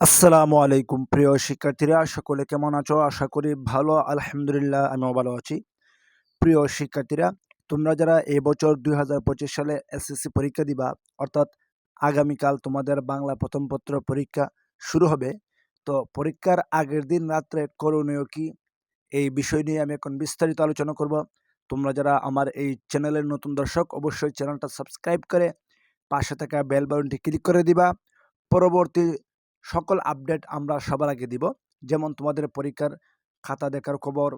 আসসালামু আলাইকুম, প্রিয় শিক্ষার্থীরা, সকলে কেমন আছো? আশা করি ভালো, আলহামদুলিল্লাহ, আমিও ভালো আছি। প্রিয় শিক্ষার্থীরা, তোমরা যারা এবছর দুই হাজার পঁচিশ সালে এসএসসি পরীক্ষা দিবা, অর্থাৎ আগামীকাল তোমাদের বাংলা প্রথম পত্র পরীক্ষা শুরু হবে, তো পরীক্ষার আগের দিন রাত্রে করণীয় কি? এই বিষয় নিয়ে আমি এখন বিস্তারিত আলোচনা করব। তোমরা যারা আমার এই চ্যানেলের নতুন দর্শক, অবশ্যই চ্যানেলটা সাবস্ক্রাইব করে পাশে থাকা বেল বাটনটি ক্লিক করে দিবা। পরবর্তী সকল আপডেট আমরা সবার আগে দিব। যেমন তোমাদের পরীক্ষার খাতা দেখার খবর,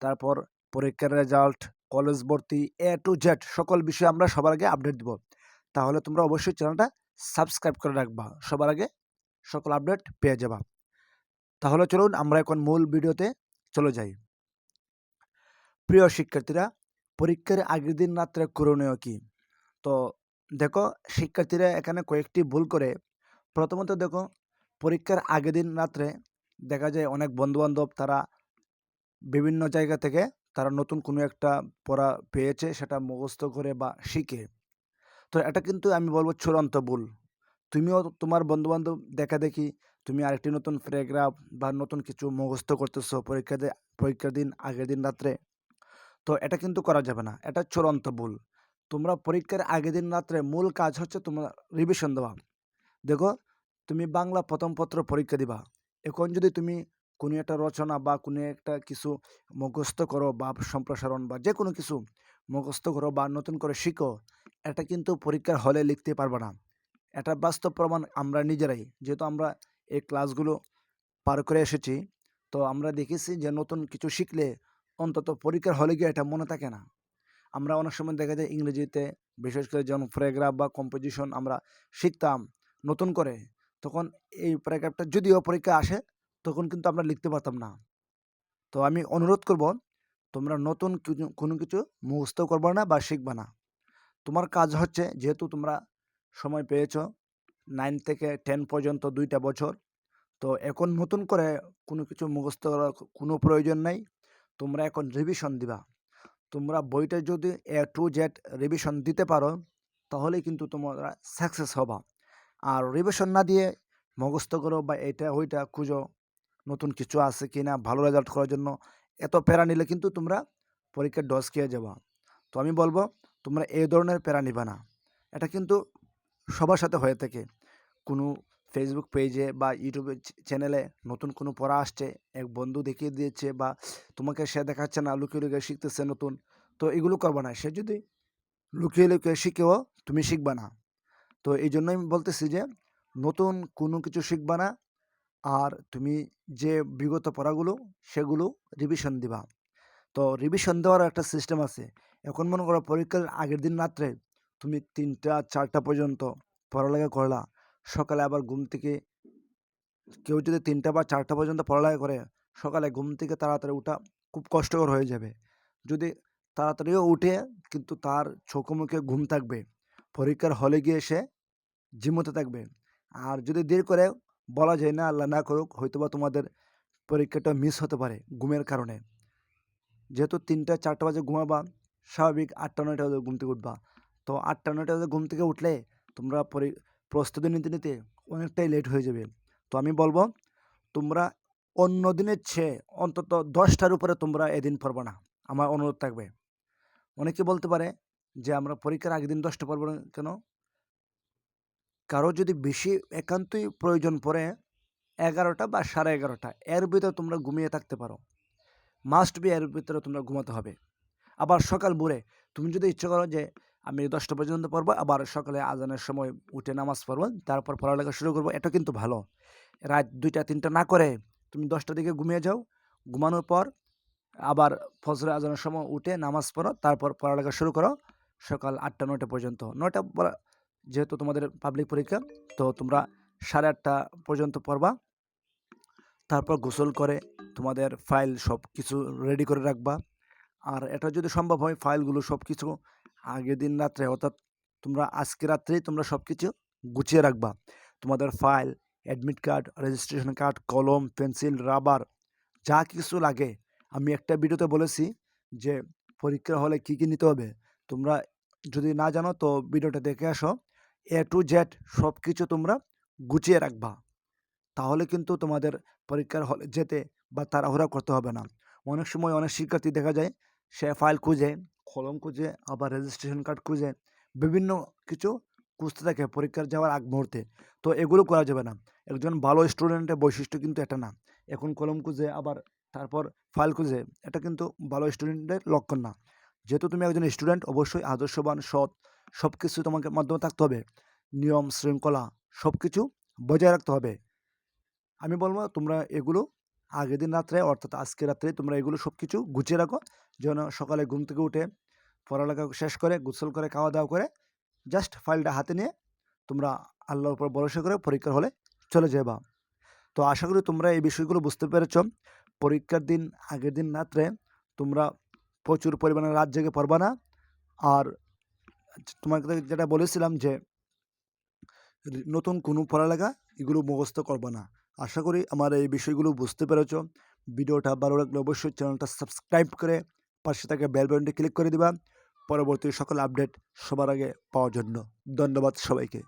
তারপর পরীক্ষার রেজাল্ট কলেজ ভর্তি এ টু জেড সকল বিষয়ে আমরা সবার আগে আপডেট দিব। তাহলে তোমরা অবশ্যই চ্যানেলটা সাবস্ক্রাইব করে রাখবা। সবার আগে সকল আপডেট পেয়ে যাবা। তাহলে চলুন আমরা এখন মূল ভিডিওতে চলে যাই। প্রিয় শিক্ষার্থীরা, পরীক্ষার আগের দিন রাত্রে করণীয় কি? তো দেখো, শিক্ষার্থীরা এখানে কয়েকটি ভুল করে। প্রথমত দেখো পরীক্ষার আগের দিন রাত্রে দেখা যায় অনেক বন্ধুবান্ধব তারা বিভিন্ন জায়গা থেকে তারা নতুন কোনো একটা পড়া পেয়েছে, সেটা মুখস্থ করে বা শিখে। তো এটা কিন্তু আমি বলব চূড়ান্ত ভুল। তুমিও তোমার বন্ধুবান্ধব দেখা দেখি তুমি আরেকটি নতুন প্যারাগ্রাফ বা নতুন কিছু মুখস্থ করতেছো পরীক্ষা পরীক্ষার দিন, আগের দিন রাত্রে, তো এটা কিন্তু করা যাবে না। এটা চূড়ান্ত ভুল। তোমরা পরীক্ষার আগের দিন রাত্রে মূল কাজ হচ্ছে তোমরা রিভিশন দেওয়া। দেখো তুমি বাংলা প্রথম পত্র পরীক্ষা দিবা। এখন যদি তুমি কোনো একটা রচনা বা কোনো একটা কিছু মুখস্থ করো বা সম্প্রসারণ বা যে কোনো কিছু মুখস্থ করো বা নতুন করে শিখো, এটা কিন্তু পরীক্ষার হলে লিখতে পারবে না। এটা বাস্তব প্রমাণ আমরা নিজেরাই। যেহেতু আমরা এই ক্লাসগুলো পার করে এসেছি, তো আমরা দেখেছি যে নতুন কিছু শিখলে অন্তত পরীক্ষার হলে গিয়ে এটা মনে থাকে না। আমরা অনেক সময় দেখা যায় ইংরেজিতে বিশেষ করে যেমন প্যারাগ্রাফ বা কম্পোজিশন আমরা শিখতাম নতুন করে। তখন এই প্যারাগ্রাফটা যদিও পরীক্ষা আসে, তখন কিন্তু আমরা লিখতে পারতাম না। তো আমি অনুরোধ করব, তোমরা নতুন কোনো কিছু মুখস্থ করবে না বা শিখবে না। তোমার কাজ হচ্ছে, যেহেতু তোমরা সময় পেয়েছ নাইন থেকে টেন পর্যন্ত দুইটা বছর, তো এখন নতুন করে কোনো কিছু মুখস্থ করার কোনো প্রয়োজন নেই, তোমরা এখন রিভিশন দিবা। তোমরা বইটা যদি এ টু জেড রিভিশন দিতে পারো তাহলে কিন্তু তোমরা সাকসেস হবা। আর রিভিশন না দিয়ে মুখস্থ করো বা এটা ওইটা খুঁজো, নতুন কিছু আছে কি না ভালো রেজাল্ট করার জন্য এত প্যারা নিলে কিন্তু তোমরা পরীক্ষার ডস খেয়ে যাবা। তো আমি বলব, তোমরা এই ধরনের প্যারা নিবা না। এটা কিন্তু সবার সাথে হয়ে থাকে। কোনো ফেসবুক পেজে বা ইউটিউবে চ্যানেলে নতুন কোনো পড়া আসছে, এক বন্ধু দেখিয়ে দিয়েছে বা তোমাকে সে দেখাচ্ছে না, লুকিয়ে লুকিয়ে শিখতেছে নতুন, তো এগুলো করবা না। সে যদি লুকিয়ে লুকিয়ে শিখেও তুমি শিখবা না। তো এই জন্যই আমি বলতেছি যে, নতুন কোনো কিছু শিখবা না। আর তুমি যে বিগত পড়াগুলো, সেগুলো রিভিশন দিবা। তো রিভিশন দেওয়ার একটা সিস্টেম আছে। এখন মনে করো পরীক্ষার আগের দিন রাত্রে তুমি তিনটা, চারটা পর্যন্ত পড়ালেখা করলা। সকালে আবার ঘুম থেকে কেউ যদি তিনটা বা চারটা পর্যন্ত পড়ালেখা করে, সকালে ঘুম থেকে তাড়াতাড়ি উঠা খুব কষ্টকর হয়ে যাবে। যদি তাড়াতাড়িও উঠে, কিন্তু তার চোখে মুখে ঘুম থাকবে। পরীক্ষার হলে গিয়ে সে জিমতে থাকবে। আর যদি দেরি করে বলা যায় না, আল্লাহ না করুক, হয়তোবা তোমাদের পরীক্ষাটা মিস হতে পারে ঘুমের কারণে। যেহেতু তিনটা, চারটা বাজে ঘুমাবা, স্বাভাবিক আটটা, নয়টা বাজে ঘুম থেকে উঠবা। তো আটটা, নয়টা বাজে ঘুম থেকে উঠলে তোমরা পরি, প্রস্তুতি নিতে নিতে অনেকটাই লেট হয়ে যাবে। তো আমি বলব, তোমরা অন্য দিনের চেয়ে অন্তত দশটার উপরে তোমরা এদিন পড়বে না। আমার অনুরোধ থাকবে। অনেকে বলতে পারে যে আমরা পরীক্ষার আগের দিন দশটা পড়ব না কেন? কারও যদি বেশি একান্তই প্রয়োজন পড়ে, এগারোটা বা সাড়ে এগারোটা, এর ভিতরে তোমরা ঘুমিয়ে থাকতে পারো। মাস্ট বি এর ভিতরে তোমরা ঘুমাতে হবে। আবার সকাল ভোরে তুমি যদি ইচ্ছে করো যে, আমি দশটা পর্যন্ত পড়ব, আবার সকালে আজানের সময় উঠে নামাজ পড়ব, তারপর পড়ালেখা শুরু করব, এটা কিন্তু ভালো। রাত দুইটা, তিনটা না করে তুমি দশটার দিকে ঘুমিয়ে যাও, ঘুমানোর পর আবার ফজরে, আজানের সময় উঠে নামাজ পড়ো, তারপর পড়ালেখা শুরু করো সকাল আটটা, নয়টা পর্যন্ত। নয়টা যেহেতু তোমাদের পাবলিক পরীক্ষা, তো তোমরা সাড়ে আটটা পর্যন্ত পড়বা। তারপর গোসল করে তোমাদের ফাইল সব কিছু রেডি করে রাখবা। আর এটা যদি সম্ভব হয় ফাইলগুলো সব কিছু আগের দিন রাত্রে, অর্থাৎ তোমরা আজকে রাত্রেই তোমরা সব কিছু গুছিয়ে রাখবা। তোমাদের file admit card registration card কলম পেন্সিল রাবার যা কিছু লাগে। আমি একটা ভিডিওতে বলেছি যে পরীক্ষা হলে কি কি নিতে হবে? তোমরা যদি না জানো, তো ভিডিওটা দেখে আসো। এ টু জেড সব কিছু তোমরা গুছিয়ে রাখবা। তাহলে কিন্তু তোমাদের পরীক্ষার হলে যেতে বা তাড়াহুড়া করতে হবে না। অনেক সময় অনেক শিক্ষার্থী দেখা যায়, সে ফাইল খুঁজে, কলম খুঁজে, আবার রেজিস্ট্রেশন কার্ড খুঁজে, বিভিন্ন কিছু খুঁজতে থাকে পরীক্ষার যাওয়ার আগ মুহূর্তে। তো এগুলো করা যাবে না। একজন ভালো স্টুডেন্টের বৈশিষ্ট্য কিন্তু এটা না। এখন কলম খুঁজে, আবার তারপর ফাইল খুঁজে, এটা কিন্তু ভালো স্টুডেন্টের লক্ষণ না। যেহেতু তুমি একজন স্টুডেন্ট অবশ্যই আদর্শবান, সৎ সব কিছু তোমাকে মাধ্যমে থাকতে হবে। নিয়ম, শৃঙ্খলা সব কিছু বজায় রাখতে হবে। আমি বলব তোমরা এগুলো আগের দিন রাত্রে, অর্থাৎ আজকে রাত্রে তোমরা এগুলো সব কিছু গুছিয়ে রাখো। যেন সকালে ঘুম থেকে উঠে পড়ালেখা শেষ করে, গোসল করে খাওয়া দাওয়া করে জাস্ট ফাইলটা হাতে নিয়ে তোমরা আল্লাহর উপর ভরসা করে পরীক্ষার হলে চলে যাবা। তো আশা করি তোমরা এই বিষয়গুলো বুঝতে পেরেছ। পরীক্ষার দিন, আগের দিন রাত্রে তোমরা প্রচুর পরিমাণে রাত জেগে পড়বা না। আর তোমাকে যেটা বলেছিলাম যে নতুন কোনো পড়ালেখা এগুলো মুখস্থ করবা না। আশা করি আমার এই বিষয়গুলো বুঝতে পেরেছ। ভিডিওটা ভালো লাগলে অবশ্যই চ্যানেলটা সাবস্ক্রাইব করে পাশে থাকা বেল বাটনটি ক্লিক করে দিবা। পরবর্তী সকল আপডেট সবার আগে পাওয়ার জন্য। ধন্যবাদ সবাইকে।